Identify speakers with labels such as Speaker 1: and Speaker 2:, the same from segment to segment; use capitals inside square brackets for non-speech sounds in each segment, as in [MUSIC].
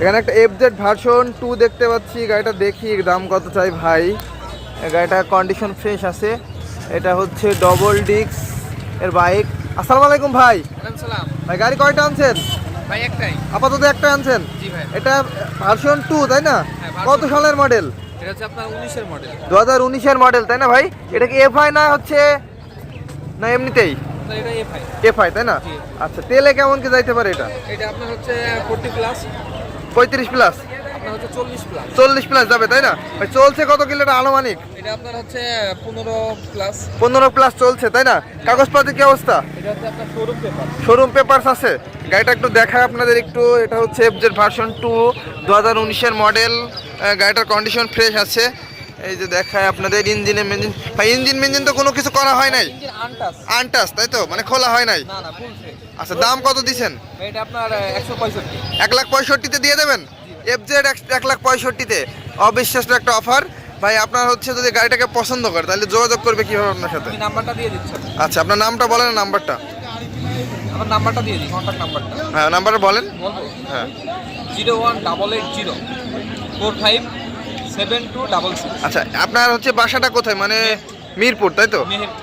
Speaker 1: এখানে একটা F FZ version two দেখতে পাচ্ছি গাড়িটা দেখি দাম কত চাই ভাই। গাড়িটা কন্ডিশন ফ্রেশ আছে। এটা হচ্ছে ডবল ডিক্স এর বাইক আসসালামু আলাইকুম ভাই। ভাই গাড়ি কয়টা আনছেন?
Speaker 2: ভাই একটাই।
Speaker 1: আপাতত একটা আনছেন? এটা ভার্সন টু তাই না?
Speaker 2: হ্যাঁ,
Speaker 1: কত সালের মডেল
Speaker 2: এটা হচ্ছে আপনার উনিশের মডেল
Speaker 1: দু হাজার উনিশের মডেল তাই না ভাই? এটা কি এফআই না হচ্ছে না এমনিতেই?
Speaker 2: এফআই
Speaker 1: তাই না? আচ্ছা তেলে কেমন কি যাইতে পারে এটা?
Speaker 2: এটা আপনার হচ্ছে ফোর্টি প্লাস
Speaker 1: পঁয়ত্রিশ প্লাস
Speaker 2: চল্লিশ প্লাস
Speaker 1: যাবে তাই না? চলছে কত কিলোটা আনুমানিক?
Speaker 2: এটা আপনার হচ্ছে পনেরো প্লাস
Speaker 1: পনেরো প্লাস চলছে তাই না? কাগজপাতি কি অবস্থা?
Speaker 2: শোরুম পেপার
Speaker 1: পেপারস আছে। গাড়িটা একটু দেখায় আপনাদের একটু। এটা হচ্ছে এফজেড ভার্সন টু দু হাজার উনিশের মডেল গাড়িটার কন্ডিশন ফ্রেশ আছে। এই যে দেখায় আপনাদের ইঞ্জিনের মেঞ্জিন ভাই ইঞ্জিন মেঞ্জিন তো কোনো কিছু করা হয় নাই?
Speaker 2: আনটাস
Speaker 1: আনটাস তাই তো? মানে খোলা হয় নাই?
Speaker 2: না না
Speaker 1: আচ্ছা দাম কত দিছেন?
Speaker 2: এটা আপনার একশো পঁয়ষট্টি।
Speaker 1: এক লাখ পঁয়ষট্টিতে দিয়ে দেবেন? এফজেড এক লাখ পঁয়ষট্টিতে। অবিশ্বাস্য একটা অফার ভাই আপনার হচ্ছে যদি গাড়িটাকে পছন্দ করে তাহলে যোগাযোগ করবে কীভাবে আপনার সাথে?
Speaker 2: নাম্বারটা দিয়ে দিচ্ছি।
Speaker 1: আচ্ছা আপনার নামটা বলেন নাম্বারটা।
Speaker 2: আমার নাম্বারটা দিয়ে দিই কন্ট্যাক্ট নাম্বারটা।
Speaker 1: হ্যাঁ নাম্বারটা বলেন। হ্যাঁ।
Speaker 2: Zero one double eight zero four five seven two double six.
Speaker 1: আচ্ছা আপনার হচ্ছে বাসাটা কোথায়? মানে মিরপুর তাই তো?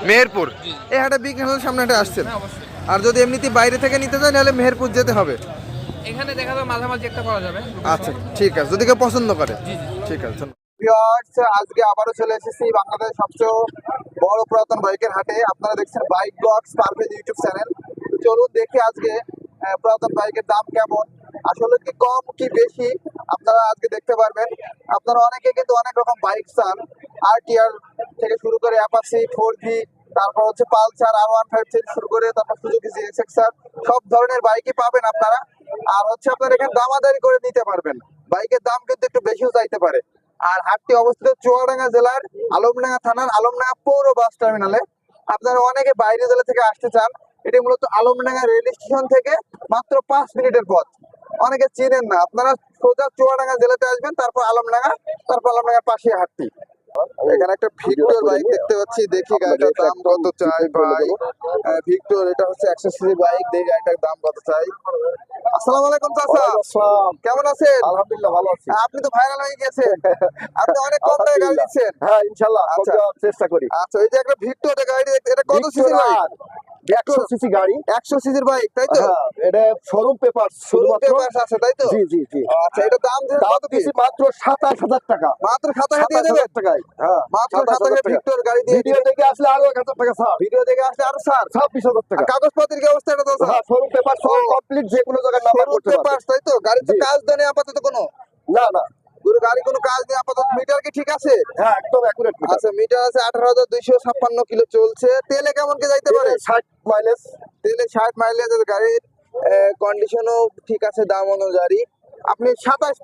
Speaker 2: মেহেরপুর।
Speaker 1: এই হাটে বিগ হালের সামনে হাটে আসছেন।
Speaker 2: হ্যাঁ অবশ্যই।
Speaker 1: আর যদি এমনিতে বাইরে থেকে নিতে চান তাহলে মেহেরপুর যেতে হবে।
Speaker 2: এখানে দেখা যাবে মাঝামাঝি একটা করা যাবে।
Speaker 1: আচ্ছা ঠিক আছে। যদি কেউ পছন্দ করে।
Speaker 2: জি জি।
Speaker 1: ঠিক আছে আজকে আবারও চলে এসেছি বাংলাদেশের সবচেয়ে বড় পুরাতন বাইকের হাটে। আপনারা দেখছেন bike blogs Parvez YouTube channel. চলুন দেখি আজকে পুরাতন বাইকের দাম কেমন আসলে কি কম কি বেশি আপনারা আজকে দেখতে পারবেন। আপনারা অনেকে কিন্তু অনেক রকম বাইক চান। আরটিআর থেকে শুরু করে অ্যাপাসি ফোর ভি তারপর হচ্ছে পালসার আর ওয়ান ফাইভ থেকে শুরু করে তারপর সুজুকি সব ধরনের বাইকই পাবেন আপনারা। আর হচ্ছে আপনারা এখানে দামাদারি করে নিতে পারবেন। বাইকের দাম কিন্তু একটু বেশিও চাইতে পারে। আর হাটটি অবস্থিত চুয়াডাঙ্গা জেলার আলমডাঙ্গা থানার আলমডাঙ্গা পৌর বাস টার্মিনালে। আপনারা অনেকে বাইরে জেলা থেকে আসতে চান, এটি মূলত আলমডাঙ্গা রেল স্টেশন থেকে মাত্র পাঁচ মিনিটের পথ। অনেকে চেনেন না, আপনারা সোজা চুয়াডাঙ্গা জেলাতে আসবেন, তারপর আলমডাঙ্গা, তারপর আলমডাঙ্গার পাশে হাটটি। এখানে একটা ভিক্টর বাইক দেখতে পাচ্ছি দেখি গাড়িটার দাম কত চাই ভাই। ভিক্টর এটা হচ্ছে একশো সিসি বাইক দেখি গাড়িটার দাম কত চাই। আসসালামু আলাইকুম চাচা। কেমন আছেন?
Speaker 3: আলহামদুলিল্লাহ ভালো আছি।
Speaker 1: আপনি তো ভাইরাল হয়ে গেছেন। আপনি অনেক কম টাকায় গাড়ি দিচ্ছেন।
Speaker 3: হ্যাঁ
Speaker 1: আচ্ছা।
Speaker 3: চেষ্টা করি।
Speaker 1: আচ্ছা এই যে একটা ভিক্টর গাড়ি এটা কত সিসি বাইক
Speaker 3: একশো সিসি গাড়ি।
Speaker 1: একশো সিসির বাইক তাই তো?
Speaker 3: হ্যাঁ এটা শোরুম পেপার
Speaker 1: শুরুতে
Speaker 3: শুধুমাত্র
Speaker 1: আছে তাই তো?
Speaker 3: জি জি জি।
Speaker 1: আচ্ছা এটা দাম
Speaker 3: দাম দিয়েছি মাত্র সাতাশ হাজার টাকা।
Speaker 1: মাত্র সাতাশে
Speaker 3: হাজার টাকায়? হ্যাঁ
Speaker 1: মাত্র
Speaker 3: সাতাশ হাজার
Speaker 1: ভিক্টর গাড়ি দিয়ে
Speaker 3: ভিডিও দেখে আসলে আরও এক হাজার টাকা ছাড়
Speaker 1: ভিডিও দেখে আসলে আরও স্যার?
Speaker 3: ছাব্বিশ হাজার টাকা।
Speaker 1: কাগজপত্রের কি অবস্থা এটা তো
Speaker 3: হ্যাঁ শোরুম পেপার সব কমপ্লিট যে কোনো জায়গায় নাম্বার করতে পারবে।
Speaker 1: পেপার তাই তো? গাড়ি তো কাজ দেয় না আপাতত কোনো?
Speaker 3: না না।
Speaker 1: গাড়ি কোনো কাজ নেই আপাতত মিটার কি ঠিক আছে?
Speaker 3: হ্যাঁ একদম অ্যাকুরেট
Speaker 1: আচ্ছা মিটার আছে আঠারো হাজার দুইশো ছাপ্পান্ন কিলো চলছে। তেলে কেমন কি যাইতে পারে?
Speaker 3: ষাট মাইলেজ
Speaker 1: তেলে ষাট মাইলেজের গাড়ির কন্ডিশনও ঠিক আছে দাম অনুযায়ী। আপনি সাতাশ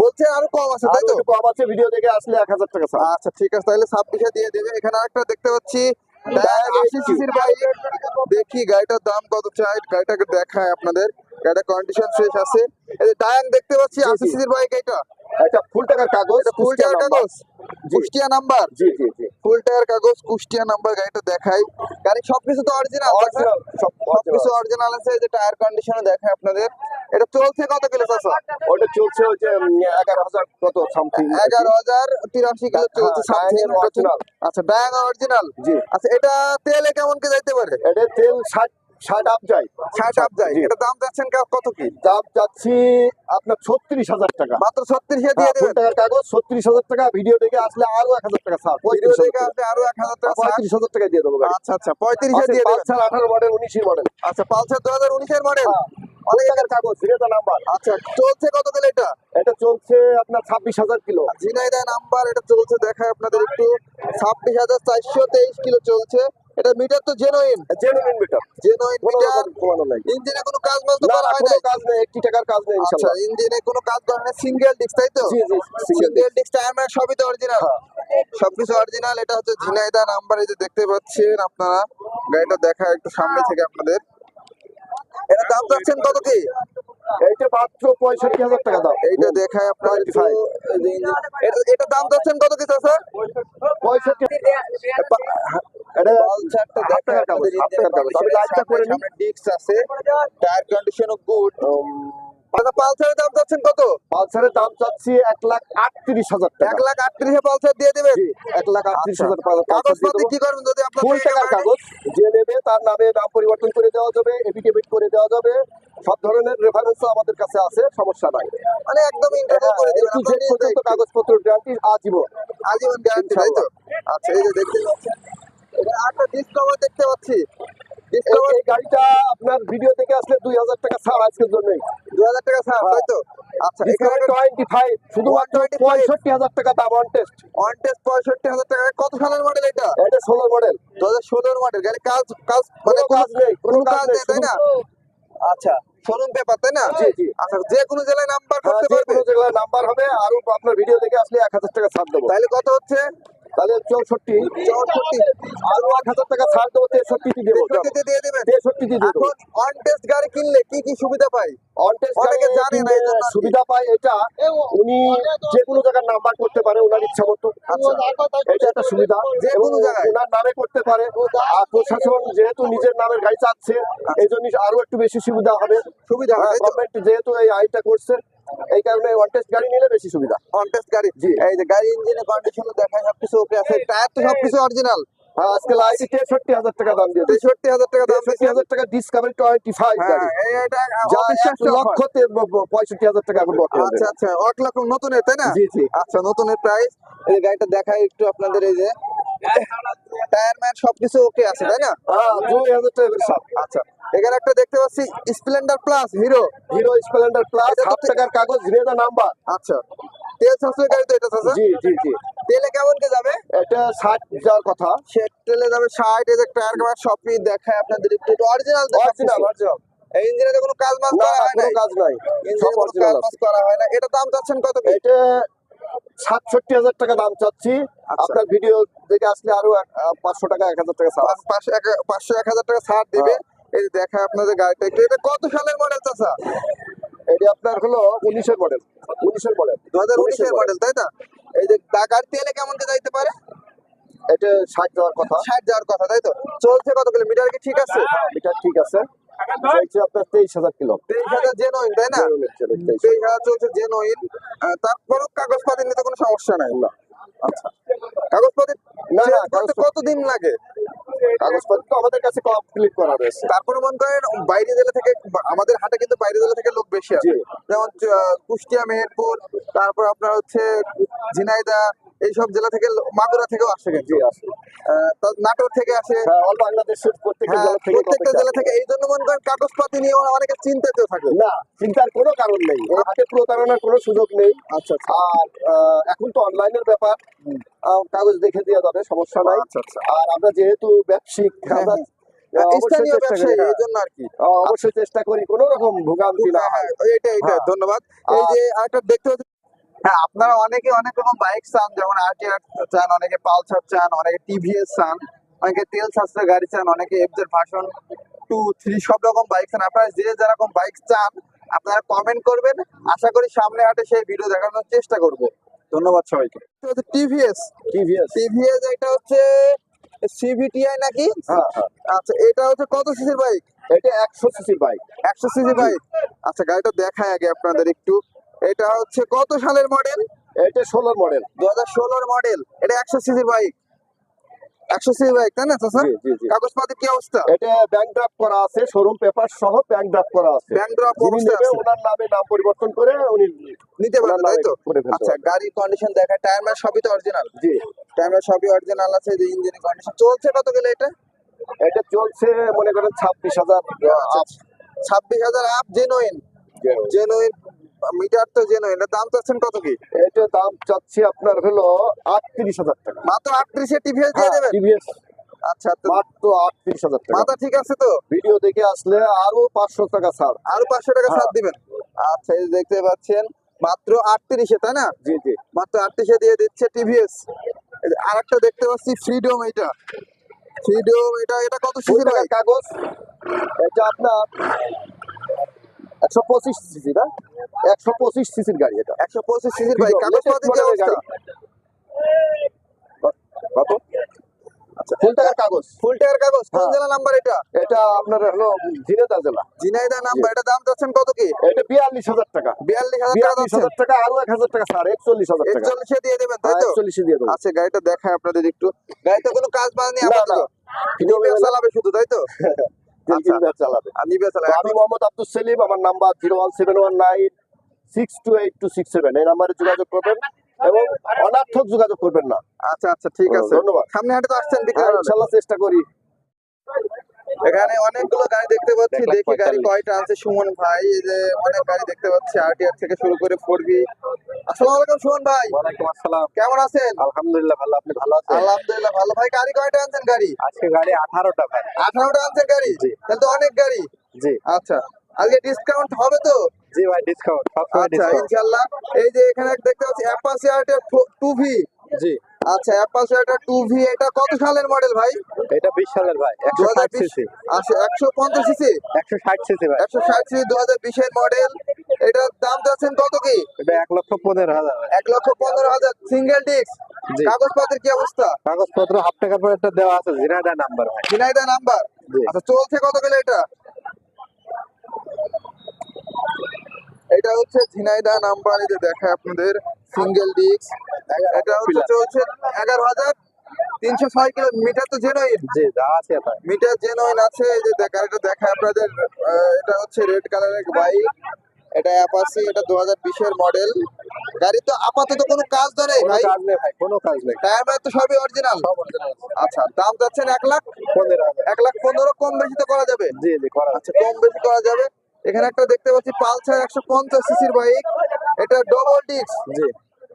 Speaker 1: বলছেন আরও কম আছে তাই তো?
Speaker 3: কম আছে ভিডিও দেখে আসলে এক হাজার টাকা
Speaker 1: আচ্ছা ঠিক আছে তাহলে ছাব্বিশে দিয়ে দেবে। এখানে আরেকটা দেখতে পাচ্ছি। দেখি গাড়িটার দাম কত চাই? গাড়িটাকে দেখায় আপনাদের। গাড়িটা কন্ডিশন ফ্রেশ আছে। এই যে ডায়াং দেখতে পাচ্ছি আশি। সিসির বাইক এটা
Speaker 3: এটা ফুল টাকার কাগজ
Speaker 1: ফুল
Speaker 3: কুষ্টিয়া
Speaker 1: কাগজ? কুষ্টিয়া নাম্বার
Speaker 3: জি জি জি।
Speaker 1: ফুল টায়ার কাগজ কুষ্টিয়া নাম্বার গাড়িটা দেখাই। গাড়ি সবকিছু তো অরিজিনাল সবকিছু অরিজিনাল আছে যে টায়ার কন্ডিশনে দেখায় আপনাদের। এটা চলছে কত কিলো চাষা
Speaker 3: ওটা চলছে যে এগারো হাজার কত সামথিং
Speaker 1: এগারো হাজার তিরাশি কিলো চলছে
Speaker 3: হ্যাঁ,
Speaker 1: something। আচ্ছা ডায়াং অরিজিনাল
Speaker 3: জি।
Speaker 1: আচ্ছা এটা তেলে কেমন কি যাইতে পারে?
Speaker 3: এটা তেল ষাট ষাট আপ যায়।
Speaker 1: ষাট আপ যায়। এটা দাম যাচ্ছেন কত কি?
Speaker 3: দাম যাচ্ছি আপনার ছত্রিশ হাজার টাকা।
Speaker 1: মাত্র ছত্রিশে দিয়ে
Speaker 3: হ্যাঁ, টাকার কাগজ ছত্রিশ হাজার টাকা ভিডিও দেখে আসলে আরও এক হাজার টাকা ছাড়।
Speaker 1: ভিডিও দেখে আপনি আরও এক হাজার টাকা।
Speaker 3: পঁয়ত্রিশ হাজার টাকা দিয়ে দেবো
Speaker 1: আচ্ছা আচ্ছা পঁয়ত্রিশে দিয়ে দেবেন
Speaker 3: পাঁচ আঠারো মডেল উনিশের মডেল
Speaker 1: আচ্ছা পালসার দু হাজার উনিশের মডেল
Speaker 3: অনেক টাকার কাগজ নাম্বার
Speaker 1: আচ্ছা চলছে কত কিলো এটা?
Speaker 3: এটা চলছে আপনার ছাব্বিশ হাজার কিলো।
Speaker 1: ঝিনাইদা নাম্বার এটা চলছে দেখায় আপনাদের একটু। ছাব্বিশ হাজার চারশো তেইশ কিলো চলছে। এটা মিটার তো genuine
Speaker 3: genuine meter
Speaker 1: genuine meter
Speaker 3: কমানো নাই।
Speaker 1: ইঞ্জিনে কোনো কাজ মাজ তো
Speaker 3: না
Speaker 1: করা হয়
Speaker 3: কোনো
Speaker 1: নাই।
Speaker 3: কাজ নেই একটি টাকার কাজ নেই
Speaker 1: আচ্ছা
Speaker 3: ইনশাল্লাহ
Speaker 1: ইঞ্জিনে কোনো কাজ করে না সিঙ্গেল ডিস্ক তাই তো?
Speaker 3: জি জি
Speaker 1: সিঙ্গেল ডিস্ক টায়ার ম্যাট সবই তো অরিজিনাল সবকিছু অরিজিনাল এটা হচ্ছে ঝিনাইদা নাম্বার এই যে দেখতে পাচ্ছেন আপনারা। গাড়িটা দেখা একটু সামনে থেকে আপনাদের। এটা দাম চাচ্ছেন কত কি?
Speaker 3: এইটা মাত্র পঁয়ষট্টি হাজার টাকা দাম।
Speaker 1: এইটা দেখায় আপনার এটা- দাম চাচ্ছেন কত কি স্যার
Speaker 3: পঁয়ষট্টি। আমি লাইটটা করে
Speaker 1: আছে টায়ার কন্ডিশনও গুড। পালসারের দাম চাচ্ছেন কত?
Speaker 3: পালসারের দাম চাচ্ছি এক লাখ আটত্রিশ হাজার
Speaker 1: এক লাখ আটত্রিশে পালসার দিয়ে দিবেন?
Speaker 3: এক লাখ আটত্রিশ
Speaker 1: আচ্ছা।
Speaker 3: হাজার
Speaker 1: কাগজপাতি কি করবেন যদি আপনার
Speaker 3: ফুল টাকার কাগজ। যে নেবে তার নামে নাম পরিবর্তন করে দেওয়া যাবে এফিডেভিট করে দেওয়া যাবে। সব ধরনের রেফারেন্স আমাদের কাছে আছে সমস্যা নাই।
Speaker 1: মানে একদম ইন্টারভিউ করে দিবেন
Speaker 3: কাগজপত্র গ্যারান্টি আজীবন।
Speaker 1: আজীবন গ্যারান্টি তাই তো? আচ্ছা এই যে দেখতে পাচ্ছেন একটা ডিসকাভার দেখতে পাচ্ছি।
Speaker 3: এই গাড়িটা আপনার ভিডিও থেকে আসলে দুই হাজার টাকা ছাড় আজকের জন্যই।
Speaker 1: দু হাজার টাকা ছাড় তাই তো? আচ্ছা এখানে
Speaker 3: টোয়েন্টি ফাইভ শুধুমাত্র
Speaker 1: 125
Speaker 3: পঁয়ষট্টি হাজার টাকা দাম অন টেস্ট
Speaker 1: অন টেস্ট পঁয়ষট্টি হাজার টাকা। কত সালের মডেল এটা?
Speaker 3: এটা ষোলো মডেল
Speaker 1: দু হাজার ষোলোর মডেল গাড়ি কাজ কাজ মানে
Speaker 3: কাজ নেই
Speaker 1: কোনো কাজ নেই তাই না? আচ্ছা শোরুম পেপার তাই না?
Speaker 3: জি, জি।
Speaker 1: আচ্ছা যে কোনো জেলায় নাম্বার
Speaker 3: হ্যাঁ,
Speaker 1: করতে পারবে?
Speaker 3: কোনো জায়গায় নাম্বার হবে আর আপনার ভিডিও দেখে আসলে এক হাজার টাকা ছাড় দেবো।
Speaker 1: তাহলে কত হচ্ছে?
Speaker 3: তাহলে চৌষট্টি
Speaker 1: চৌষট্টি।
Speaker 3: আরও এক হাজার টাকা ছাড় দেবো তেষট্টিতে দেবো।
Speaker 1: দিয়ে দিবেন
Speaker 3: তেষট্টিতে দিয়ে দেবো।
Speaker 1: অন টেস্ট গাড়ি কিনলে কি কি সুবিধা পাই
Speaker 3: অন টেস্ট
Speaker 1: অনেকে জানে না, এই জন্য। আর কি।
Speaker 3: সুবিধা পায় এটা উনি যে কোনো জায়গায় নাম্বার করতে পারে ওনার ইচ্ছা মতো। এটা একটা সুবিধা।
Speaker 1: যে কোনো জায়গায়?
Speaker 3: ওনার নামে করতে পারে। আর প্রশাসন যেহেতু নিজের নামের গাড়ি চাচ্ছে এই জন্য আরও একটু বেশি সুবিধা হবে।
Speaker 1: সুবিধা?
Speaker 3: গভর্নমেন্ট যেহেতু এই আইনটা করছে এই কারণে ওয়ান টেস্ট গাড়ি নিলে বেশি সুবিধা।
Speaker 1: অন টেস্ট গাড়ি।
Speaker 3: জি।
Speaker 1: এই যে গাড়ি ইঞ্জিনের কন্ডিশন দেখায় সবকিছু ওকে আছে। টায়ার তো সবকিছু অরিজিনাল
Speaker 3: হ্যাঁ, আজকে তেষট্টি হাজার টাকা দাম দিয়ে
Speaker 1: তেষট্টি হাজার টাকা দাম
Speaker 3: তেষট্টি হাজার টাকা ডিসকাভারি টোয়েন্টি ফাইভ
Speaker 1: হ্যাঁ
Speaker 3: গাড়ি। লক্ষ ব- পঁয়ষট্টি হাজার টাকা এখন
Speaker 1: আচ্ছা আচ্ছা। এক লক্ষ নতুনের তাই না?
Speaker 3: জি জি।
Speaker 1: আচ্ছা নতুনের প্রাইস এই গাড়িটা দেখাই একটু আপনাদের এই যে। টায়ার ম্যাট সবকিছু ওকে আছে তাই না?
Speaker 3: হ্যাঁ দুই হাজার টাকা সব।
Speaker 1: আচ্ছা এখানে একটা দেখতে পাচ্ছি Splendor plus Hero
Speaker 3: Hero Splendor plus half টাকার কাগজ রেদা নাম্বার
Speaker 1: আচ্ছা তেল সাশ্রয় গাড়ি তো এটা
Speaker 3: জি জি জি।
Speaker 1: তেলে কেমন কে যাবে?
Speaker 3: এটা ষাট যাওয়ার কথা।
Speaker 1: সে তেলে যাবে ষাট এই যে টায়ার সবই দেখায় আপনাদের একটু অরিজিনাল
Speaker 3: অরিজিনাল অরিজিনাল
Speaker 1: এই ইঞ্জিনে কোনো কাজ
Speaker 3: না
Speaker 1: করা হয় না
Speaker 3: কাজ নাই।
Speaker 1: ইঞ্জিনে কোনো কাজ করা হয় না এটা দাম চাচ্ছেন কত
Speaker 3: এটা সাতষট্টি হাজার টাকা দাম চাচ্ছি।
Speaker 1: আচ্ছা।
Speaker 3: আপনার ভিডিও দেখে আসলে আরও পাঁচশো টাকা এক হাজার টাকা
Speaker 1: পাঁচশো এক- হাজার টাকা ছাড় দিবে। এই যে দেখায় আপনাদের গাড়িটা একটু এটা কত সালের মডেল চাচা?
Speaker 3: এটা আপনার হলো উনিশের মডেল উনিশের মডেল
Speaker 1: দু হাজার উনিশের মডেল তাই না? এই যে গাড়ি তেলে কেমন কে যাইতে পারে?
Speaker 3: এটা ষাট যাওয়ার কথা।
Speaker 1: ষাট যাওয়ার কথা তাই তো? চলছে কত কিলোমিটার কি ঠিক আছে?
Speaker 3: এটা ঠিক আছে। চলছে আপনার তেইশ হাজার কিলো।
Speaker 1: তেইশ হাজার জেনুইন তাই না? তেইশ হাজার। চলছে জেনুইন। তারপরও কাগজপাতি নিতে কোনো সমস্যা নাই। আচ্ছা। কাগজপাতি
Speaker 3: না, না,
Speaker 1: কতদিন লাগে?
Speaker 3: কাগজপত্র তো আমাদের কাছে কমপ্লিট করা রয়েছে।
Speaker 1: তারপরে মনে করেন বাইরে জেলা থেকে আমাদের হাটে কিন্তু বাইরে জেলা থেকে লোক বেশি আছে যেমন কুষ্টিয়া মেহেরপুর তারপর আপনার হচ্ছে ঝিনাইদা এইসব জেলা থেকে মাগুরা থেকেও আসে কিন্তু। নাটোর থেকে আসে।
Speaker 3: হ্যাঁ বাংলাদেশের প্রত্যেকটা
Speaker 1: হ্যাঁ,
Speaker 3: জেলা থেকে
Speaker 1: এই জন্য মনে করেন কাগজপাতি নিয়ে অনেকে চিন্তিত থাকে।
Speaker 3: না চিন্তার কোনো কারণ নেই। হাতে প্রতারণার কোনো সুযোগ নেই।
Speaker 1: আচ্ছা আচ্ছা।
Speaker 3: আর এখন তো অনলাইনের ব্যাপার। কাগজ দেখে দেওয়া যাবে সমস্যা নাই।
Speaker 1: আচ্ছা আচ্ছা।
Speaker 3: আর আমরা যেহেতু ব্যবসায়িক অবশ্যই
Speaker 1: স্থানীয়
Speaker 3: চেষ্টা করি,
Speaker 1: ব্যবসায়ী এই জন্য আর কি।
Speaker 3: অবশ্যই চেষ্টা করি কোনো রকম ভোগান্তি না
Speaker 1: হ্যাঁ,
Speaker 3: হয়
Speaker 1: হ্যাঁ। ধন্যবাদ। এই যে আরেকটা দেখতে হ্যাঁ আপনারা অনেকে অনেক রকম বাইক চান যেমন আরটিআর চান অনেকে পালসার চান অনেকে টিভিএস চান অনেকে তেল সাশ্রয় গাড়ি চান অনেকে এফজেড ভার্সন টু থ্রি সব রকম বাইক চান। আপনারা যে যেরকম বাইক চান আপনারা কমেন্ট করবেন। আশা করি সামনে হাটে সেই ভিডিও দেখানোর চেষ্টা করব। ধন্যবাদ সবাইকে। টিভিএস
Speaker 3: টিভিএস
Speaker 1: টিভিএস এটা হচ্ছে সিভিটিআই নাকি?
Speaker 3: হ্যাঁ হ্যাঁ।
Speaker 1: আচ্ছা এটা হচ্ছে কত সিসির বাইক
Speaker 3: এটা একশো সিসির বাইক
Speaker 1: একশো সিসি বাইক আচ্ছা গাড়িটা দেখায় আগে আপনাদের একটু। এটা হচ্ছে কত সালের মডেল
Speaker 3: এটা ষোলোর মডেল
Speaker 1: দু হাজার ষোলোর মডেল এটা একশো সিসির বাইক একশো সিসি বাইক তাই না চাচা?
Speaker 3: জি জি জি।
Speaker 1: কাগজপাতি কি অবস্থা?
Speaker 3: এটা ব্যাংক ড্রাফট করা আছে শোরুম পেপার সহ ব্যাংক ড্রাফট করা আছে।
Speaker 1: ব্যাংক
Speaker 3: যিনি
Speaker 1: অবস্থা আছে।
Speaker 3: ওনার নামে নাম পরিবর্তন করে উনি
Speaker 1: নিতে
Speaker 3: ওনার
Speaker 1: তাই তো? আচ্ছা গাড়ির কন্ডিশন দেখায়। টায়ার ম্যাচ সবই তো অরিজিনাল
Speaker 3: জি।
Speaker 1: টায়ার ম্যাচ সবই অরিজিনাল আছে যে ইঞ্জিনের কন্ডিশন চলছে কত গেলে এটা?
Speaker 3: এটা চলছে মনে করেন ছাব্বিশ হাজার
Speaker 1: ছাব্বিশ হাজার আপ জেনুইন জেনুইন মিটার তো জেনুইন এর দাম চাচ্ছেন কত কি?
Speaker 3: এটা দাম চাচ্ছি আপনার হলো আটত্রিশ হাজার টাকা।
Speaker 1: মাত্র আটত্রিশে টিভিএস দিয়ে দেবেন?
Speaker 3: টিভিএস।
Speaker 1: আচ্ছা
Speaker 3: মাত্র আটত্রিশ হাজার টাকা।
Speaker 1: মাথা ঠিক আছে তো?
Speaker 3: ভিডিও দেখে আসলে আরও পাঁচশো টাকা ছাড়।
Speaker 1: আরও পাঁচশো টাকা
Speaker 3: হ্যাঁ।
Speaker 1: ছাড় দিবেন। আচ্ছা এই দেখতে পাচ্ছেন মাত্র আটত্রিশে তাই না?
Speaker 3: জি জি।
Speaker 1: মাত্র আটত্রিশে দিয়ে দিচ্ছে টিভিএস। আর একটা দেখতে পাচ্ছি ফ্রিডম এটা। ফ্রিডম এটা এটা কত সিসি
Speaker 3: কাগজ এটা আপনার একশো পঁচিশ সিসি না? একশো পঁচিশ সিসির গাড়ি এটা।
Speaker 1: একশো পঁচিশ সিসির পাতি কি অবস্থা
Speaker 3: কত?
Speaker 1: আচ্ছা
Speaker 4: ফুল টাকার কাগজ।
Speaker 1: ফুল টাকার কাগজ কোন
Speaker 4: হ্যাঁ।
Speaker 1: জেলা নাম্বার এটা?
Speaker 4: এটা আপনার হলো ঝিনেদা জেলা।
Speaker 1: ঝিনাইদা নাম্বার এটা দাম কত কি?
Speaker 4: এটা বিয়াল্লিশ হাজার টাকা।
Speaker 1: বিয়াল্লিশ হাজার
Speaker 4: বিয়াল্লিশ হাজার টাকা আরও এক হাজার টাকা স্যার একচল্লিশ হাজার টাকা।
Speaker 1: একচল্লিশে দিয়ে দেবেন তাই তো?
Speaker 4: একচল্লিশে দিয়ে দেবো।
Speaker 1: আচ্ছা গাড়িটা দেখায় আপনাদের একটু। গাড়িতে কোনো কাজ বাজ নেই আপাতত। চালাবে শুধু তাই তো? [LAUGHS]
Speaker 4: চালাবে
Speaker 1: আর নিবে
Speaker 4: তো
Speaker 1: চালাবে
Speaker 4: আমি মোহাম্মদ আব্দুল সেলিম আমার number zero one seven one nine six two eight two six seven. এই নাম্বারে যোগাযোগ করবেন এবং অনার্থক যোগাযোগ করবেন না।
Speaker 1: আচ্ছা আচ্ছা ঠিক আছে।
Speaker 4: ধন্যবাদ।
Speaker 1: সামনে হাটে তো আসছেন বিক্রি
Speaker 4: ইনশাল্লাহ চেষ্টা করি।
Speaker 1: এখানে অনেকগুলো গাড়ি দেখতে পাচ্ছি। দেখি গাড়ি। কয়টা আছে। সুমন ভাই এই যে অনেক গাড়ি দেখতে পাচ্ছি আরটিআর থেকে শুরু করে ফোর বি। আসসালামু আলাইকুম সুমন ভাই।
Speaker 4: ওয়ালাইকুম আসসালাম।
Speaker 1: কেমন আছেন?
Speaker 4: আলহামদুলিল্লাহ ভালো। আপনি ভালো আছেন?
Speaker 1: ভালো ভাই গাড়ি কয়টা আনছেন গাড়ি?
Speaker 4: আজকে গাড়ি আঠারোটা ভাই।
Speaker 1: আঠারোটা আনছেন গাড়ি? তাহলে তো অনেক গাড়ি।
Speaker 4: জি।
Speaker 1: আচ্ছা আজকে ডিসকাউন্ট হবে তো?
Speaker 4: জি ভাই ডিসকাউন্ট
Speaker 1: আচ্ছা ইনশাআল্লাহ এই যে এখানে দেখতে পাচ্ছি অ্যাপাসি আর্টের টু ভি
Speaker 4: জি।
Speaker 1: আচ্ছা অ্যাপাসি আর্টের টু ভি এটা কত সালের মডেল ভাই?
Speaker 4: এটা বিশ সালের ভাই একশো সিসি
Speaker 1: আচ্ছা একশো পঞ্চাশ সিসি
Speaker 4: একশো ষাট সিসি ভাই।
Speaker 1: একশো ষাট সিসি দু হাজার বিশের মডেল এটার দাম যাচ্ছেন কত কি?
Speaker 4: এটা এক লক্ষ পনেরো হাজার।
Speaker 1: এক লক্ষ পনেরো হাজার। Single disc. কাগজপত্রের কি অবস্থা?
Speaker 4: কাগজপত্র হাফ টাকা করে একটা দেওয়া আছে জিনাদা নাম্বার ভাই।
Speaker 1: ঝিনাইদা নাম্বার আচ্ছা চলছে কত গেলে এটা? এটা হচ্ছে ঝিনাইদা নাম্বার এই যে দেখায় আপনাদের সিঙ্গেল ডিস্ক এটা হচ্ছে চলছে এগারো হাজার তিনশো ছয় কিলোমিটার তো জেনুইন
Speaker 4: জি যা আছে
Speaker 1: মিটার জেনুইন আছে এই যে গাড়িটা দেখায় আপনাদের এটা হচ্ছে রেড কালারের বাইক এটা অ্যাপাসি এটা দু হাজার বিশের মডেল গাড়ি তো আপাতত কোনো কাজ
Speaker 4: কোনো
Speaker 1: ভাই।
Speaker 4: কাজ নেই ভাই কোনো কাজ নেই।
Speaker 1: টায়ার তো সবই অরিজিনাল
Speaker 4: সব
Speaker 1: আচ্ছা দাম যাচ্ছেন এক লাখ?
Speaker 4: পনেরো
Speaker 1: এক লাখ পনেরো কম বেশি তো করা যাবে।
Speaker 4: জি জি করা
Speaker 1: আচ্ছা কম বেশি করা যাবে। এখানে একটা দেখতে পাচ্ছি পালসার একশো পঞ্চাশ সিসির বাইক এটা ডবল ডিস্ক
Speaker 4: জি।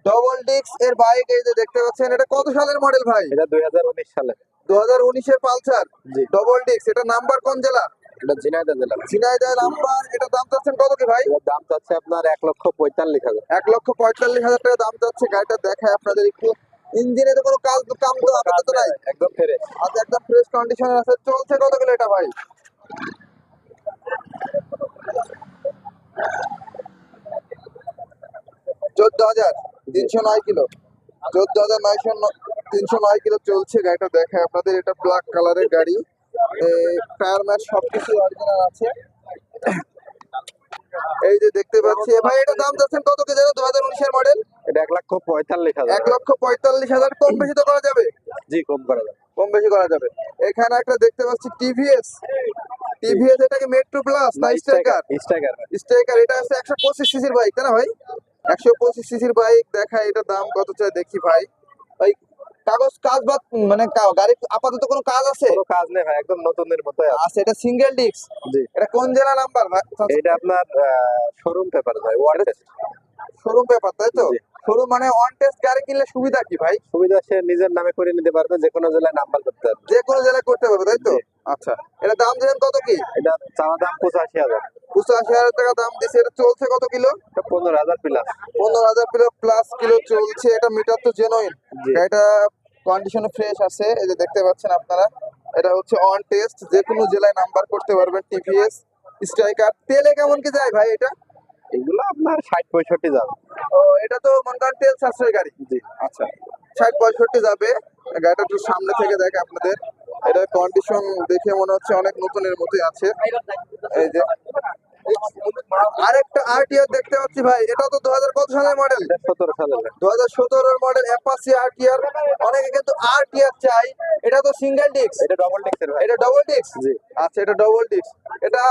Speaker 1: ডবল ডিস্ক এর বাইক এই যে দেখতে পাচ্ছেন এটা কত সালের মডেল ভাই?
Speaker 4: এটা দুই হাজার উনিশ সালে।
Speaker 1: দু হাজার উনিশের পালসার।
Speaker 4: জি।
Speaker 1: ডবল ডিস্ক এটা নাম্বার কোন জেলা?
Speaker 4: এটা ঝিনাইদা জেলা।
Speaker 1: ঝিনাইদহ নাম্বার এটা দাম চাচ্ছেন কত কি ভাই?
Speaker 4: দাম চাচ্ছে আপনার এক লক্ষ পঁয়তাল্লিশ হাজার।
Speaker 1: এক লক্ষ পঁয়তাল্লিশ হাজার টাকা দাম চাচ্ছে। গাড়িটা দেখায় আপনাদের একটু। ইঞ্জিনে তো কোনো কাজ কাম তো আপাতত নাই।
Speaker 4: একদম ফেরে
Speaker 1: আচ্ছা একদম ফ্রেশ কন্ডিশনে আছে। চলছে কত কিলো এটা ভাই? চোদ্দ হাজার তিনশো নয় কিলো। চোদ্দ হাজার নয়শো তিনশো নয় কিলো চলছে। গাড়িটা দেখায় আপনাদের। এটা ব্ল্যাক কালারের গাড়ি। টায়ার ম্যাচ সবকিছু অরিজিনাল আছে। এই যে দেখতে পাচ্ছি ভাই এটা দাম যাচ্ছেন কত কি জানো? দু হাজার উনিশের মডেল
Speaker 4: এটা এক লক্ষ পঁয়তাল্লিশ হাজার।
Speaker 1: এক লক্ষ পঁয়তাল্লিশ হাজার। কম বেশি তো করা যাবে?
Speaker 4: জি কম করা যাবে।
Speaker 1: কম বেশি করা যাবে। এখানে একটা দেখতে পাচ্ছি টিভিএস টিভিএস এটাকে মেট্রো প্লাস না স্ট্রাইকার
Speaker 4: স্ট্রাইকার
Speaker 1: স্ট্রাইকার এটা আছে একশো পঁচিশ সিসির বাইক তাই না ভাই? একশো পঁচিশ সিসির বাইক দেখা এটা দাম কত চাই দেখি ভাই। ভাই কাগজ কাজ বা মানে গাড়ির আপাতত কোনো কাজ আছে?
Speaker 4: কোনো কাজ নেই ভাই একদম নতুন এর আছে।
Speaker 1: আছে এটা সিঙ্গেল ডিস্ক
Speaker 4: জি।
Speaker 1: এটা কোন জেলা নাম্বার ভাই?
Speaker 4: এটা আপনার শোরুম পেপার ভাই ওয়ার্ড
Speaker 1: শোরুম পেপার তাই তো?
Speaker 4: জি।
Speaker 1: মানে ওয়ান টেস্ট গাড়ি কিনলে সুবিধা কি ভাই?
Speaker 4: সুবিধা সে নিজের নামে করে নিতে পারবে যে কোনো জেলায় নাম্বার করতে পারবে।
Speaker 1: যে কোনো জেলায় করতে পারবে তাই তো? আচ্ছা এটা দাম দিলেন কত কি?
Speaker 4: এটা চাওয়া দাম পঁচাশি হাজার।
Speaker 1: পঁচাশি হাজার টাকা দাম দিছে এটা চলছে কত কিলো?
Speaker 4: পনেরো হাজার প্লাস
Speaker 1: পনেরো হাজার কিলো প্লাস কিলো চলছে এটা মিটার তো জেনুইন এটা কন্ডিশনে ফ্রেশ আছে এই যে দেখতে পাচ্ছেন আপনারা। এটা হচ্ছে অন টেস্ট যে কোনো জেলায় নাম্বার করতে পারবেন টিভিএস স্ট্রাইকার তেলে কেমন কি যায় ভাই এটা?
Speaker 4: এগুলো আপনার ষাট পঁয়ষট্টি যাবে।
Speaker 1: ও এটা তো মনে করেন তেল সাশ্রয় গাড়ি।
Speaker 4: জি
Speaker 1: আচ্ছা। ষাট পঁয়ষট্টি যাবে। গাড়িটা একটু সামনে থেকে দেখে আপনাদের। এটা কন্ডিশন দেখে মনে হচ্ছে অনেক নতুনের মতোই আছে। এই যে আরেকটা আরটিআর দেখতে পাচ্ছি ভাই এটা তো দু হাজার কত সালের মডেল
Speaker 4: সতেরো সালের।
Speaker 1: দু হাজার সতেরোর মডেল অ্যাপাসি আরটিআর অনেকে কিন্তু আরটিআর চাই। এটা তো সিঙ্গেল ডিস্ক
Speaker 4: এটা ডবল টেক্সের ভাই।
Speaker 1: এটা ডবল ডিস্ক
Speaker 4: জি।
Speaker 1: আচ্ছা এটা ডবল ডিস্ক এটা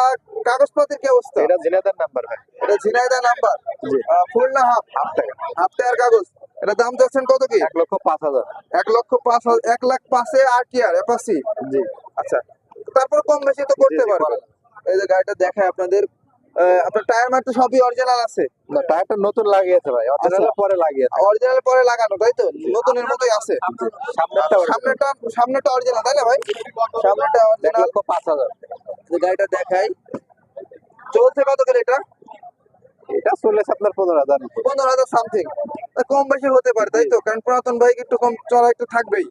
Speaker 1: কাগজপত্রের কি অবস্থা?
Speaker 4: এটা জিনাদার নাম্বার ভাই।
Speaker 1: এটা ঝিনাইদা নাম্বার
Speaker 4: জি।
Speaker 1: ফুল না হাফ
Speaker 4: হাফ টাকা।
Speaker 1: হাফ টায়ার কাগজ। এটা দাম যাচ্ছেন কত কি?
Speaker 4: এক লক্ষ পাঁচ হাজার।
Speaker 1: এক লক্ষ পাঁচ হাজার এক লাখ পাঁচে আরটিআর অ্যাপাসি
Speaker 4: জি।
Speaker 1: আচ্ছা তারপর কম বেশি তো করতে পারবে। এই যে গাড়িটা দেখায় আপনাদের আপনার টায়ার মার তো সবই অরিজিনাল আছে।
Speaker 4: না টায়ারটা নতুন লাগিয়েছে ভাই অরিজিনাল। পরে লাগিয়েছে।
Speaker 1: অরিজিনাল পরে লাগানো তাই তো? নতুনের মতোই আছে।
Speaker 4: সামনেরটা।
Speaker 1: সামনেটা সামনেটা অরিজিনাল তাই না ভাই? সামনেটা
Speaker 4: এক
Speaker 1: অরিজিনাল
Speaker 4: লক্ষ পাঁচ হাজার।
Speaker 1: গাড়িটা দেখাই। চলছে কত করে এটা?
Speaker 4: এটা চলেছে আপনার পনেরো হাজার
Speaker 1: পনেরো হাজার সামথিং কম বেশি হতে পারে তাই তো? কারণ পুরাতন বাইক একটু কম চড়া একটু থাকবেই।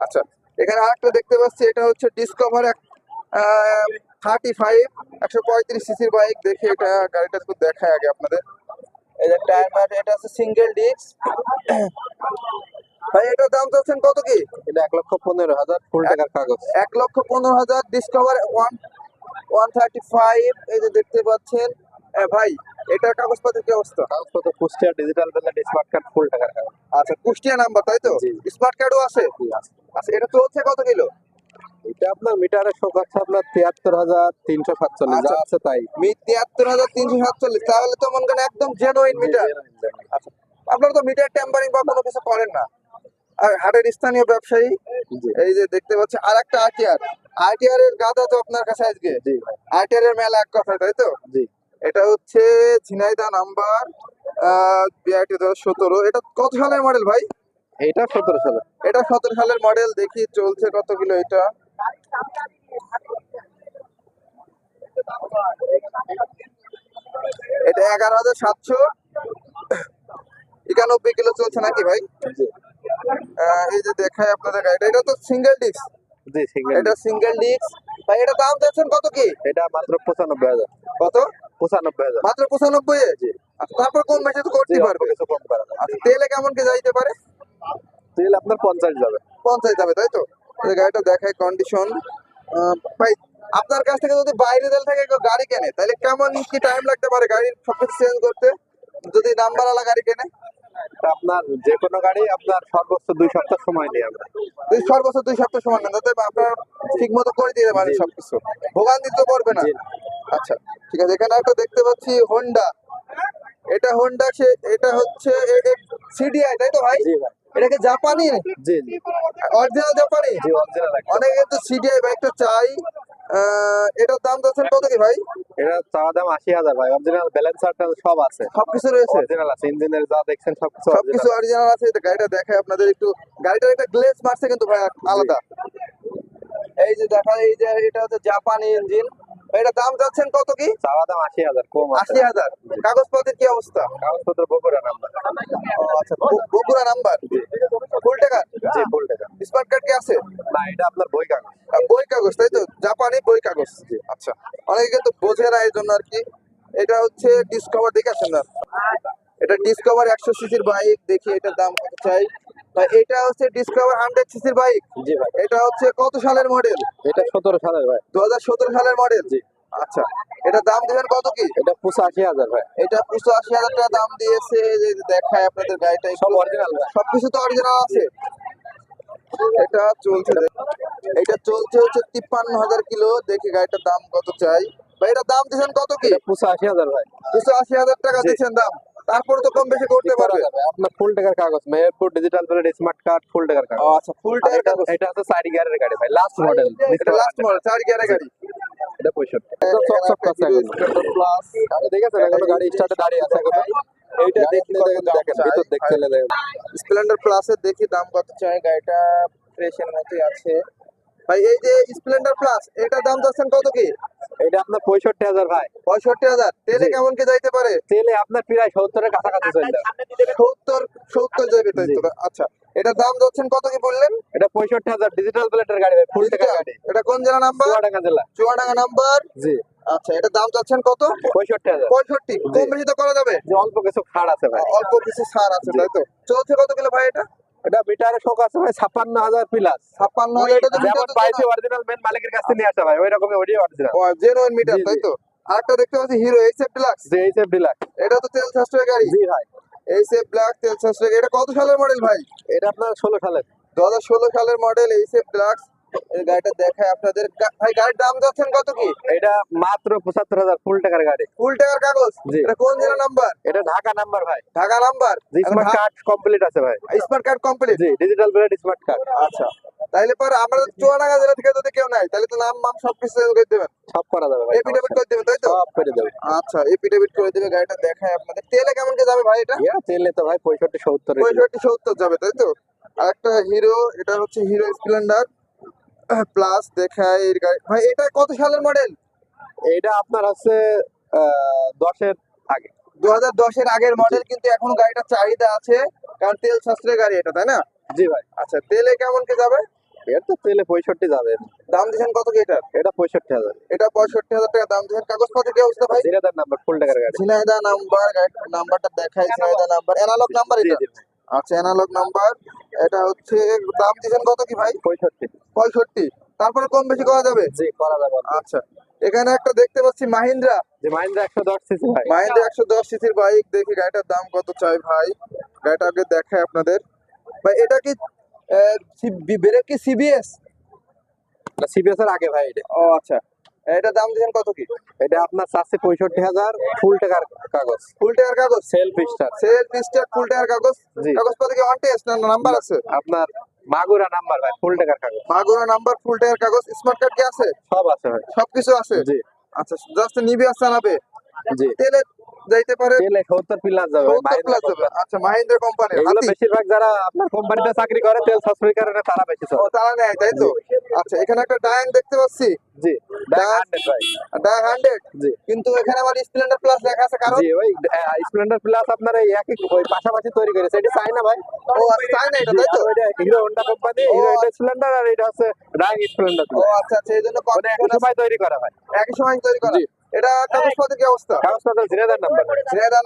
Speaker 1: আচ্ছা। এখানে আরেকটা দেখতে পাচ্ছি এটা হচ্ছে ডিসকভার থার্টি ফাইভ একশো পঁয়ত্রিশ সিসির বাইক দেখি এটা গাড়িটা একটু দেখায় আগে আপনাদের। এই যে টায়ার ম্যাট এটা হচ্ছে সিঙ্গেল ডিস্ক ভাই এটার দাম চাচ্ছেন কত কি?
Speaker 4: এটা এক লক্ষ পনেরো হাজার ফুল টাকার কাগজ।
Speaker 1: এক লক্ষ পনেরো হাজার Discover one one thirty five এই যে দেখতে পাচ্ছেন। ভাই এটার কাগজপত্রের কি অবস্থা?
Speaker 4: কাগজপত্র Kushtia digital smart card full টাকার কাগজ।
Speaker 1: আচ্ছা কুষ্টিয়া নাম্বার তাই তো। স্মার্ট কার্ডও আছে। আচ্ছা এটা চলছে কত কিলো?
Speaker 4: এটা আপনার মিটারে শো করছে আপনার তিয়াত্তর হাজার তিনশো সাতচল্লিশ যা
Speaker 1: আচ্ছা।
Speaker 4: আছে তাই।
Speaker 1: মি তিয়াত্তর হাজার তিনশো সাতচল্লিশ তাহলে তো মনে করেন একদম জেনুইন মিটার। আচ্ছা। আপনারা তো মিটার টেম্পারিং বা কোনো কিছু করেন না। আর হাটের স্থানীয় ব্যবসায়ী এই যে দেখতে পাচ্ছি আর একটা আরটিআর আরটিআর এর গাদা তো আপনার কাছে আজকে। আরটিআর এর মেলা এক কথা তাই তো?
Speaker 4: জি।
Speaker 1: এটা হচ্ছে ঝিনাইদা নাম্বার বিআইটি দশ সতেরো। এটা কত সালের মডেল ভাই?
Speaker 4: এটা সতেরো সালে।
Speaker 1: এটা সতেরো সালের মডেল দেখি চলছে কত কিলো এটা। এটা এগারো হাজার সাতশো। একানব্বই কিলো চলছে নাকি ভাই? এই যে দেখায় আপনাদের গাড়িটা এটা তো সিঙ্গেল ডিস্ক
Speaker 4: জি সিঙ্গেল
Speaker 1: এটা সিঙ্গেল ডিস্ক ভাই এটা দাম চাচ্ছেন কত কি?
Speaker 4: এটা মাত্র পঁচানব্বই হাজার।
Speaker 1: কত?
Speaker 4: পঁচানব্বই হাজার।
Speaker 1: মাত্র পঁচানব্বই?
Speaker 4: জি।
Speaker 1: আচ্ছা, তারপর কম বেশি তো করতেই পারবে?
Speaker 4: কিছু কম করা যাবে।
Speaker 1: তেলে কেমন কি যাইতে পারে?
Speaker 4: তেল আপনার পঞ্চাশ যাবে।
Speaker 1: পঞ্চাশ যাবে তাই তো? গাড়িটা দেখায় কন্ডিশন ভাই, আপনার কাছ থেকে যদি বাইরে দেল থেকে কেউ গাড়ি কেনে, তাহলে কেমন কি টাইম লাগতে পারে গাড়ির সবকিছু চেঞ্জ করতে? যদি নাম্বারওয়ালা গাড়ি কেনে?
Speaker 4: আপনার যে কোনো গাড়ি আপনার সর্বোচ্চ দুই সপ্তাহ সময় নিয়ে আমরা।
Speaker 1: দুই সর্বোচ্চ দুই সপ্তাহ সময় নেন যাতে আপনার ঠিক মতো করে দিতে পারেন
Speaker 4: জি।
Speaker 1: সবকিছু। ভোগান দিতে পারবে না। আচ্ছা ঠিক আছে এখানে একটা দেখতে পাচ্ছি হোন্ডা এটা হোন্ডা সে এটা হচ্ছে সিডিআই তাই তো ভাই?
Speaker 4: জি ভাই।
Speaker 1: এটা কি জাপানি?
Speaker 4: জি।
Speaker 1: অরিজিনাল জাপানি?
Speaker 4: জি অরিজিনাল
Speaker 1: অনেকে কিন্তু সিডিআই বাইকটা চাই আহ, এটার দাম যাচ্ছেন কত কি ভাই?
Speaker 4: এটা চাওয়া দাম আশি হাজার ভাই। অরিজিনাল ব্যালেন্সার সব আছে।
Speaker 1: সবকিছু রয়েছে?
Speaker 4: অরিজিনাল আছে ইঞ্জিনের যা দেখছেন সবকিছু
Speaker 1: সবকিছু অরিজিনাল আছে এটা গাড়িটা দেখায় আপনাদের একটু। গাড়িটার একটা গ্লেজ মারছে কিন্তু ভাই আলাদা। এই যে দেখা এই যে এটা হচ্ছে জাপানি ইঞ্জিন এটা দাম যাচ্ছেন কত কি?
Speaker 4: চাওয়া দাম আশি হাজার কম
Speaker 1: আশি হাজার। কাগজপত্রের কি অবস্থা?
Speaker 4: কাগজপত্র বগুড়া নাম্বার।
Speaker 1: ও, আচ্ছা বগুড়া নাম্বার? ফুল টাকা?
Speaker 4: জি ফুল টাকা।
Speaker 1: স্মার্ট কার্ড কি আছে?
Speaker 4: না এটা আপনার বই কাগজ।
Speaker 1: বই কাগজ তাই তো? জাপানি বই কাগজ। আচ্ছা অনেকে কিন্তু বোঝে না এই জন্য আর কি। এটা হচ্ছে ডিসকভার দেখে আসেন না? এটা ডিসকভার একশো সিসির বাইক দেখি এটার দাম কত চাই। এটা হচ্ছে ডিসকভার হান্ড্রেড সিসির বাইক
Speaker 4: জি ভাই।
Speaker 1: এটা হচ্ছে কত সালের মডেল
Speaker 4: এটা সতেরো সালের ভাই।
Speaker 1: দু হাজার সতেরো সালের মডেল
Speaker 4: জি।
Speaker 1: আচ্ছা এটা দাম দিবেন কত কি?
Speaker 4: এটা পঁচাশি হাজার ভাই।
Speaker 1: এটা পঁচাশি হাজার টাকা দাম দিয়েছে দেখায় আপনাদের গাড়িটা
Speaker 4: সব অরিজিনাল
Speaker 1: সবকিছু তো অরিজিনাল আছে। এটা চলছে এটা চলছে হচ্ছে তিপ্পান্ন হাজার কিলো। দেখি গাড়িটার দাম কত চাই। ভাই এটার দাম দিচ্ছেন কত কি?
Speaker 4: এটা পঁচাশি হাজার ভাই।
Speaker 1: আশি হাজার টাকা। দিচ্ছেন দাম। তারপর তো কম বেশি করতে পারবে।
Speaker 4: আপনার ফুল টাকার কাগজ Meherpur digital plate smart card full টাকার কাগজ।
Speaker 1: আচ্ছা ফুল
Speaker 4: আর এটা
Speaker 1: টাকা
Speaker 4: এটা হচ্ছে চারি গিয়ারের গাড়ি ভাই লাস্ট মডেল
Speaker 1: এটা লাস্ট মডেল চার গিয়ারের গাড়ি।
Speaker 4: এটা পঁয়ষট্টি। একদম চকচক করছে এখন
Speaker 1: প্লাস
Speaker 4: আরে দেখেছেন এখনও গাড়ি স্টার্টে দাঁড়িয়ে আছে এখন।
Speaker 1: এইটা
Speaker 4: দেখেন। ভিতর দেখছেন দেখেন।
Speaker 1: স্প্লেন্ডার প্লাসের দেখি দাম কত চাই গাড়িটা ফ্রেশের মতোই আছে। ভাই এই যে স্প্লেন্ডার প্লাস এটার দাম যাচ্ছেন কত কি?
Speaker 4: এটা আপনার পঁয়ষট্টি হাজার ভাই।
Speaker 1: পঁয়ষট্টি হাজার। তেলে কেমন কি যাইতে পারে?
Speaker 4: তেলে আপনার প্রায় সত্তরের কাছাকাছি চলে যাবে।
Speaker 1: সত্তর সত্তর যাবে তাই তো আচ্ছা এটার দাম যাচ্ছেন কত কি বললেন?
Speaker 4: এটা পঁয়ষট্টি হাজার। ডিজিটাল প্লেটের গাড়ি ভাই ফুল টাকার গাড়ি।
Speaker 1: এটা কোন জেলা নাম্বার?
Speaker 4: চুয়াডাঙ্গা জেলা।
Speaker 1: চুয়াডাঙ্গা নাম্বার?
Speaker 4: জি।
Speaker 1: আচ্ছা এটার দাম যাচ্ছেন কত?
Speaker 4: পঁয়ষট্টি হাজার।
Speaker 1: পঁয়ষট্টি। কম বেশি তো করা যাবে?
Speaker 4: অল্প কিছু ছাড় আছে ভাই।
Speaker 1: অল্প কিছু ছাড় আছে তাই তো? চলছে কত কিলো ভাই এটা?
Speaker 4: এটা মিটারে শোক আছে ভাই ছাপ্পান্ন হাজার প্লাস
Speaker 1: ছাপ্পান্ন হাজার এটা
Speaker 4: যেমন পাইছে অরিজিনাল মেন মালিকের কাছ থেকে নিয়ে আসা ভাই ওই রকমই ওই অরিজিনাল
Speaker 1: জেনুইন মিটার তাই তো? আরেকটা দেখতে পাচ্ছি হিরো এইচএফ ডিলাক্স
Speaker 4: যে এইচএফ ডিলাক্স
Speaker 1: এটা তো তেল সাশ্রয় গাড়ি।
Speaker 4: জি ভাই।
Speaker 1: এইচএফ ব্ল্যাক তেল সাশ্রয়। এটা কত সালের মডেল ভাই?
Speaker 4: এটা আপনার ষোলো সালের।
Speaker 1: দু হাজার ষোলো সালের মডেল এইচএফ ডিলাক্স গাড়িটা দেখায় আপনাদের। ভাই গাড়ির দাম যাচ্ছেন কত কি?
Speaker 4: এটা মাত্র পঁচাত্তর হাজার ফুল টাকার গাড়ি।
Speaker 1: ফুল টাকার কাগজ? এটা কোন জেলা নাম্বার?
Speaker 4: এটা ঢাকা নাম্বার ভাই।
Speaker 1: Dhaka number?
Speaker 4: Smart card complete আছে ভাই।
Speaker 1: স্মার্ট কার্ড কমপ্লিট
Speaker 4: জি ডিজিটাল প্লেট স্মার্ট কার্ড
Speaker 1: আচ্ছা। তাইলে পর আমরা চুয়াডাঙ্গা জেলা থেকে যদি কেউ নাই তাহলে তো নাম মাম সব কিছু করে দেবেন।
Speaker 4: সব করা যাবে ভাই।
Speaker 1: এপিডেভিট করে দেবেন তাই তো?
Speaker 4: সব করে দেবে।
Speaker 1: আচ্ছা এপিডেভিট করে দেবে গাড়িটা দেখায় আপনাদের। তেলে কেমন কি যাবে ভাই এটা?
Speaker 4: তেলে তো ভাই পঁয়ষট্টি সত্তর
Speaker 1: পঁয়ষট্টি সত্তর যাবে তাই তো? আর একটা হিরো এটা হচ্ছে হিরো স্প্লেন্ডার প্লাস গাড়ি। ভাই এটা কত সালের মডেল
Speaker 4: এটা আপনার আহ, দশের আগে।
Speaker 1: দু হাজার দশের আগের মডেল কিন্তু এখন গাড়িটার চাহিদা আছে কারণ তেল সাশ্রয় গাড়ি এটা তাই না?
Speaker 4: জি ভাই।
Speaker 1: আচ্ছা তেলে কেমন কি যাবে?
Speaker 4: এর তো তেলে পঁয়ষট্টি যাবে।
Speaker 1: দাম দিচ্ছেন কত কি এটা?
Speaker 4: এটা পঁয়ষট্টি হাজার।
Speaker 1: এটা পঁয়ষট্টি হাজার টাকা দাম দিচ্ছেন। কাগজপত্র কি অবস্থা ভাই?
Speaker 4: জিরাদার নাম্বার ফুল টাকার গাড়ি।
Speaker 1: ঝিনাইদা নাম্বার নাম্বারটা দেখাই ঝিনাইদা নাম্বার অ্যানালগ নাম্বার এটা। আচ্ছা অ্যানালগ নাম্বার এটা হচ্ছে দাম দিয়েছেন কত কি ভাই?
Speaker 4: পঁয়ষট্টি।
Speaker 1: পঁয়ষট্টি। তারপরে কম বেশি করা যাবে?
Speaker 4: জি করা যাবে।
Speaker 1: আচ্ছা এখানে একটা দেখতে পাচ্ছি মাহিন্দ্রা।
Speaker 4: যে মাইন্ডা একশো দশ সিসি ভাই।
Speaker 1: মাহিন্দ্রা একশো দশ সিসির বাইক। দেখি গাড়িটার দাম কত চাই ভাই? গাড়িটা আগে দেখায় আপনাদের। ভাই এটা কি ব্রেক কি সিবিএস
Speaker 4: সিবিএস এর আগে ভাই এটা।
Speaker 1: ও আচ্ছা। এটা দাম দিয়েছেন কত কি?
Speaker 4: এটা আপনার চারশো পঁয়ষট্টি হাজার ফুল টাকার কাগজ।
Speaker 1: ফুল টাকার কাগজ?
Speaker 4: সেলফ স্টার
Speaker 1: সেল পিস্টার ফুল টাকার কাগজ। কাগজপত্র কি অন টেস্ট না নাম্বার আছে?
Speaker 4: আপনার মাগুরা নাম্বার ভাই ফুল টাকার কাগজ।
Speaker 1: মাগুরা নাম্বার ফুল টাকার কাগজ স্মার্ট কার্ড কি আছে?
Speaker 4: সব আছে ভাই।
Speaker 1: সবকিছু আছে?
Speaker 4: জি।
Speaker 1: আচ্ছা জাস্ট নিবি আর চালাবে তেলে যাইতে পারে।
Speaker 4: তেলে সত্তর প্লাস যাবে ভাই,
Speaker 1: সত্তর
Speaker 4: মাহিন্দ্রা
Speaker 1: প্লাস যাবে। আচ্ছা মাহিন্দ্রা
Speaker 4: এগুলো বেশিরভাগ যারা আপনার কোম্পানিতে চাকরি করে তেল সাশ্রয়ী কারণে তারা বেশি চলে।
Speaker 1: তারা নেয় তাই তো? আচ্ছা এখানে একটা ডায়াং দেখতে পাচ্ছি।
Speaker 4: জি ভাই।
Speaker 1: কিন্তু এখানে আমার স্প্লেন্ডার প্লাস লেখা আছে কারণ
Speaker 4: জি স্প্লেন্ডার প্লাস আপনার এই একই ওই পাশাপাশি তৈরি করেছে এটা চাই না ভাই।
Speaker 1: ও আচ্ছা তাই না এটা তাই তো?
Speaker 4: Hero Honda company Hero Honda Splendor আর এটা হচ্ছে ডাইং স্প্লেন্ডার।
Speaker 1: ও আচ্ছা আচ্ছা এই জন্য
Speaker 4: মানে সময় তৈরি করা হয়।
Speaker 1: একই সময় তৈরি করা। এটা কাগজপত্রের কি অবস্থা?
Speaker 4: কাগজপত্র জিনেদার নাম্বার।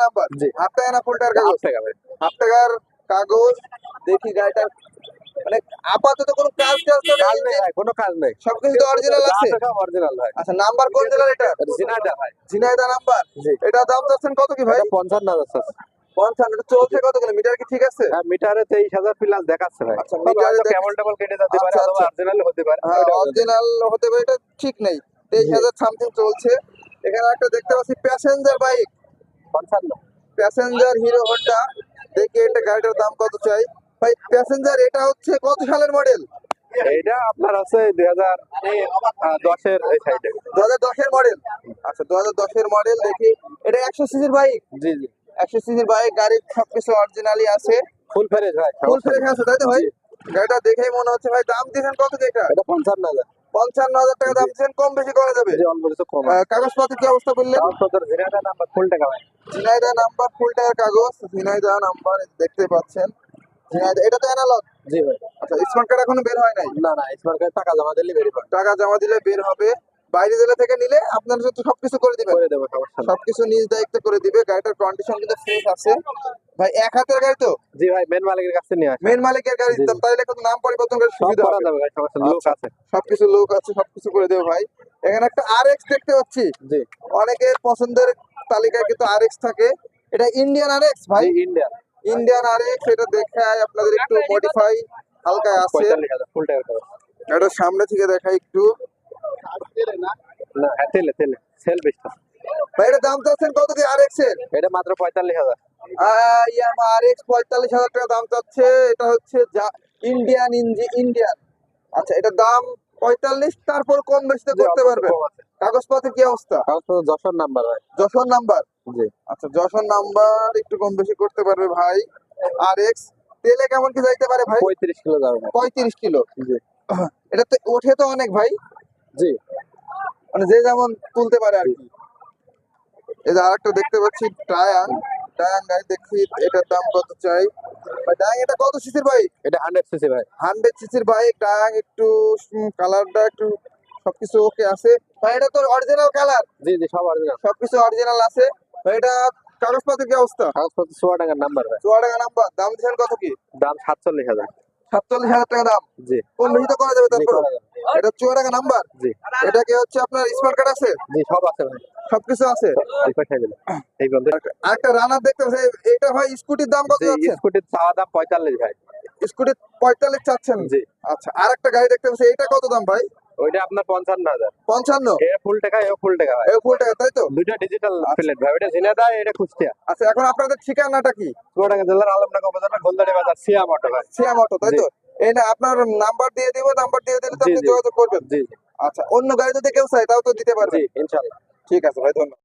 Speaker 1: নাম্বার?
Speaker 4: জি।
Speaker 1: হাফ টাকা না ফুল টাকার কাগজ?
Speaker 4: টাকা ভাই
Speaker 1: হাফ টাকার কাগজ দেখি গাড়িটা। মানে আপাতত কোনো কাজ টাজ তো
Speaker 4: কাজ
Speaker 1: নেই
Speaker 4: কোনো কাজ নেই।
Speaker 1: সবকিছু তো অরিজিনাল আছে?
Speaker 4: অরিজিনাল ভাই।
Speaker 1: আচ্ছা নাম্বার কোন জেলার এটা?
Speaker 4: জিনাইদা ভাই।
Speaker 1: ঝিনাইদা নাম্বার?
Speaker 4: জি।
Speaker 1: এটা দাম চাচ্ছেন কত কি ভাই?
Speaker 4: এটা পঞ্চান্ন হাজার আছে
Speaker 1: পঞ্চান্ন এটা চলছে কত কিলো? মিটার কি ঠিক আছে?
Speaker 4: হ্যাঁ মিটারে তেইশ হাজার প্লাস দেখাচ্ছে ভাই।
Speaker 1: আচ্ছা, মিটারে
Speaker 4: কেবল টেবল কেটে যেতে পারে
Speaker 1: আচ্ছা,
Speaker 4: অথবা। অরিজিনাল হতে পারে।
Speaker 1: হ্যাঁ। অরিজিনাল হতে পারে এটা ঠিক নেই। তেইশ হাজার সামথিং চলছে। এখানে একটা দেখতে পাচ্ছি প্যাসেঞ্জার বাইক
Speaker 4: পঞ্চান্ন
Speaker 1: প্যাসেঞ্জার হিরো হন্ডা দেখি এটা গাড়িটার দাম কত চাই। ভাই প্যাসেঞ্জার এটা হচ্ছে কত সালের মডেল
Speaker 4: এইটা আপনার আছে দুই হাজার দশের এই সাইডে
Speaker 1: দু হাজার দশের মডেল আচ্ছা দু হাজার দশের মডেল দেখি। এটা একশো সিসির বাইক
Speaker 4: জি জি।
Speaker 1: একশো সিসির বাইক গাড়ির সবকিছু অরিজিনালি আছে।
Speaker 4: ফুল ফ্রেশ ভাই
Speaker 1: ফুল ফ্রেশ আছে তাই তো ভাই? গাড়িটা দেখেই মনে হচ্ছে ভাই দাম দিয়েছেন কত এটা?
Speaker 4: এটা পঞ্চান্ন হাজার।
Speaker 1: পঞ্চান্ন হাজার টাকা দাম কম বেশি করা যাবে।
Speaker 4: জি কম।
Speaker 1: কাগজপত্র কি অবস্থা বললেন?
Speaker 4: কাগজপত্র নাম্বার ফুল টাকা ভাই।
Speaker 1: ঝিনাইদা নাম্বার ফুল টাকার কাগজ ঝিনাইদা নাম্বার দেখতে পাচ্ছেন। ঝিনাইদা এটা তো অ্যানালগ
Speaker 4: জি ভাই।
Speaker 1: আচ্ছা স্মার্ট কার্ড এখনও বের হয় নাই?
Speaker 4: না না স্মার্ট কার্ড টাকা জমা দিলে ভেরিফাই
Speaker 1: টাকা জমা দিলে বের হবে। বাইরে জেলা থেকে নিলে আপনার সাথে সবকিছু করে দিবেন।
Speaker 4: করে দেবো
Speaker 1: সবকিছু নিজ দায়িত্ব করে দিবে। গাড়িটার কন্ডিশন কিন্তু ফ্রেশ আছে। ভাই এক হাতের গাড়ি তো?
Speaker 4: জি ভাই মেন মালিকের কাছে নিয়ে আসেন।
Speaker 1: মেন মালিকের গাড়ি
Speaker 4: জি।
Speaker 1: তাইলে কিন্তু নাম পরিবর্তন করে সুবিধা হবে।
Speaker 4: যাবে ভাই সমস্যা লোক
Speaker 1: আচ্ছা।
Speaker 4: আছে।
Speaker 1: সবকিছু লোক আছে সবকিছু করে দেবে ভাই। এখানে একটা আরএক্স দেখতে পাচ্ছি।
Speaker 4: জি।
Speaker 1: অনেকের পছন্দের তালিকায় কিন্তু আরএক্স থাকে। এটা ইন্ডিয়ান আরএক্স ভাই?
Speaker 4: ভাই ইন্ডিয়া
Speaker 1: ইন্ডিয়ান আর এক্স এটা দেখায় আপনাদের একটু মডিফাই হালকা আছে।
Speaker 4: ফুল দেবো
Speaker 1: এটা সামনে থেকে দেখাই একটু।
Speaker 4: না হ্যাঁ তেলে তেলে। সেল বেচটা
Speaker 1: ভাই এটা দাম চাচ্ছেন কত কি আর এক্সের?
Speaker 4: এটা মাত্র পঁয়তাল্লিশ হাজার।
Speaker 1: আর এক্স পঁয়তাল্লিশ হাজার টাকা দাম চাচ্ছে। এটা হচ্ছে ইন্ডিয়ান ইঞ্জি ইন্ডিয়ান আচ্ছা এটা দাম পঁয়তাল্লিশ তারপর কম বেশি তো করতে পারবে কাগজপত্রের কি অবস্থা?
Speaker 4: কাগজপত্র যশোর নাম্বার ভাই।
Speaker 1: যশোর নাম্বার?
Speaker 4: জি।
Speaker 1: আচ্ছা যশোর নাম্বার একটু কম বেশি করতে পারবে ভাই। আর এক্স তেলে কেমন কি যাইতে পারে ভাই?
Speaker 4: পঁয়ত্রিশ কিলো যাবে
Speaker 1: পঁয়ত্রিশ কিলো।
Speaker 4: জি।
Speaker 1: এটা তো ওঠে তো অনেক ভাই।
Speaker 4: জি।
Speaker 1: মানে যে যেমন তুলতে পারে আর কি। এই যে আরেকটা দেখতে পাচ্ছি টায়াং টায়াং গাড়ি দেখি এটার দাম কত চাই? এটা কত সিসির বাইক
Speaker 4: এটা হান্ড্রেড সিসি
Speaker 1: হান্ড্রেড সিসির বাইক একটু কালারটা একটু সবকিছু ওকে আছে। ভাই এটা তো অরিজিনাল কালার
Speaker 4: জি জি সব অরিজিনাল
Speaker 1: সবকিছু অরিজিনাল আছে। ভাই এটা কাগজপত্রের কি অবস্থা?
Speaker 4: কাগজপত্র সোয়া টাকার নাম্বার ভাই
Speaker 1: নাম্বার দাম দিচ্ছেন কত কি?
Speaker 4: দাম সাতচল্লিশ হাজার।
Speaker 1: সাতচল্লিশ হাজার টাকা দাম।
Speaker 4: জি।
Speaker 1: কোন বেশি করা যাবে তারপর? এটা চুয়া টাকা নাম্বার?
Speaker 4: জি।
Speaker 1: এটা কি হচ্ছে আপনার স্মার্ট কার্ড আছে?
Speaker 4: জি সব আছে ভাই।
Speaker 1: সবকিছু আছে?
Speaker 4: এই বন্ধু।
Speaker 1: আরেকটা রানার দেখতে পাচ্ছি এটা ভাই স্কুটির দাম কত
Speaker 4: জি
Speaker 1: যাচ্ছে?
Speaker 4: স্কুটির চাওয়া দাম পঁয়তাল্লিশ ভাই।
Speaker 1: পঁয়তাল্লিশ চাচ্ছেন।
Speaker 4: জি।
Speaker 1: আচ্ছা আর একটা গাড়ি দেখতে পাচ্ছি এটা কত দাম ভাই?
Speaker 4: ওইটা আপনার পঞ্চান্ন হাজার।
Speaker 1: পঞ্চান্ন?
Speaker 4: এ ফুল টাকা এ ফুল টাকা
Speaker 1: এ ফুল টাকা তাই তো?
Speaker 4: দুইটা ডিজিটাল প্লেট ভাই ওইটা জিনে দেয় এটা কুষ্টিয়া।
Speaker 1: আচ্ছা এখন আপনাদের ঠিকানাটা কি?
Speaker 4: চুয়াডাঙ্গা জেলার আলমডাঙ্গা উপজেলার গোলদারি বাজার সিয়া মটো ভাই।
Speaker 1: সিয়াম অটো তাই তো? এই না আপনার নাম্বার দিয়ে দিব নাম্বার দিয়ে দিলে তো আপনি যোগাযোগ করবেন।
Speaker 4: জি।
Speaker 1: আচ্ছা অন্য গাড়ি যদি কেউ চায় তাও তো দিতে পারবে।
Speaker 4: জি ইনশাল্লাহ।
Speaker 1: ঠিক আছে ভাই ধন্যবাদ।